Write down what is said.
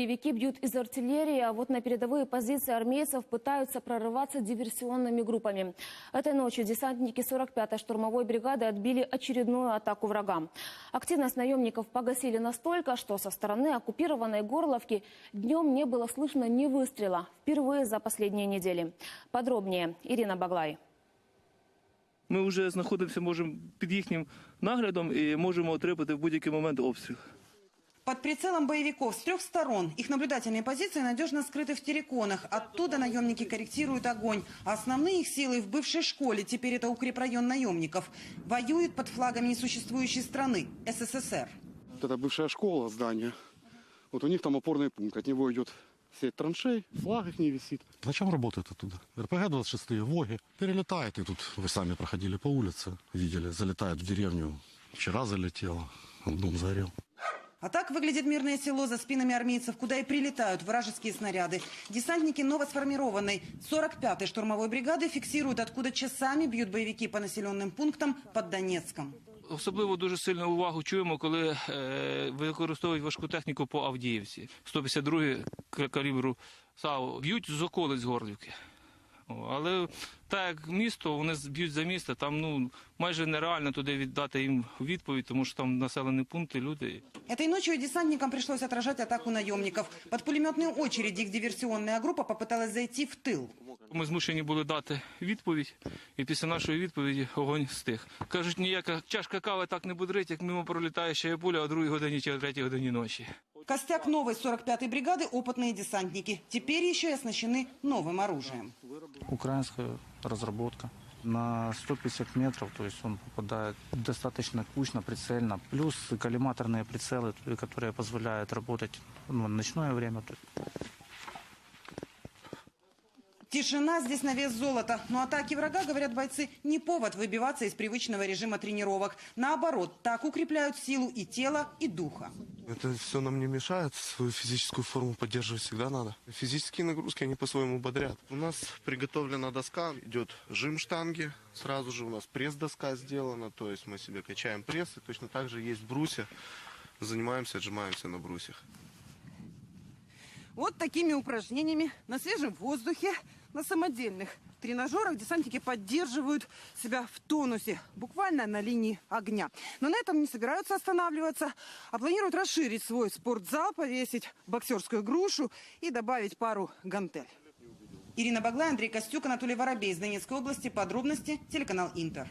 Боевики бьют из артиллерии, а вот на передовые позиции армейцев пытаются прорываться диверсионными группами. Этой ночью десантники 45-й штурмовой бригады отбили очередную атаку врага. Активность наемников погасили настолько, что со стороны оккупированной Горловки днем не было слышно ни выстрела. Впервые за последние недели. Подробнее Ирина Баглай. Ми вже знаходимося можемо під їхнім наглядом і можемо отримати в будь-який момент обстріл. Под прицелом боевиков с трех сторон их наблюдательные позиции надежно скрыты в терриконах. Оттуда наемники корректируют огонь. А основные их силы в бывшей школе, теперь это укрепрайон наемников, воюют под флагами несуществующей страны – СССР. Вот это бывшая школа, здание. Вот у них там опорный пункт. От него идет сеть траншей, флаг их не висит. Зачем работает оттуда? РПГ-26, ВОГи. Перелетает, и тут вы сами проходили по улице, видели, залетает в деревню. Вчера залетело, дом сгорел. А так выглядит мирное село за спинами армейцев, куда и прилетают вражеские снаряды. Десантники новосформированной 45-й штурмовой бригады фиксируют, откуда часами бьют боевики по населенным пунктам под Донецком. Особливо дуже сильну увагу чуємо, коли е, використовують важку техніку по Авдіївці. 152 к- калібру САУ б'ють з околиць Горлівки. О, Але так як місто, вони б'ють за місто, там ну майже нереально туди віддати їм відповідь, тому що там населені пункти, люди. Этой ночью десантникам пришлось отражать атаку наемников. Под пулеметные очереди их диверсионная группа попыталась зайти в тыл. Ми змушені були дати відповідь, і після нашої відповіді огонь стих. Кажуть, ніяка чашка кави так не будрить, як мимо пролітає ще пуля о другій годині чи о третій годині ночі. Костяк новой 45-й бригады – опытные десантники. Теперь еще и оснащены новым оружием. украинская разработка. На 150 метров, то есть он попадает достаточно кучно, прицельно. Плюс коллиматорные прицелы, которые позволяют работать ну, в ночное время. Тишина здесь на вес золота. Но атаки врага, говорят бойцы, не повод выбиваться из привычного режима тренировок. Наоборот, так укрепляют силу и тела, и духа. Это все нам не мешает, свою физическую форму поддерживать всегда надо. Физические нагрузки, они по-своему бодрят. У нас приготовлена доска, идет жим штанги, сразу же у нас пресс-доска сделана, то есть мы себе качаем пресс, и точно так же есть брусья, занимаемся, отжимаемся на брусьях. Вот такими упражнениями на свежем воздухе, на самодельных тренажерах десантники поддерживают себя в тонусе, буквально на линии огня. Но на этом не собираются останавливаться, а планируют расширить свой спортзал, повесить боксерскую грушу и добавить пару гантель. Ирина Баглай, Андрей Костюк, Анатолий Воробей из Донецкой области. Подробности телеканал Интер.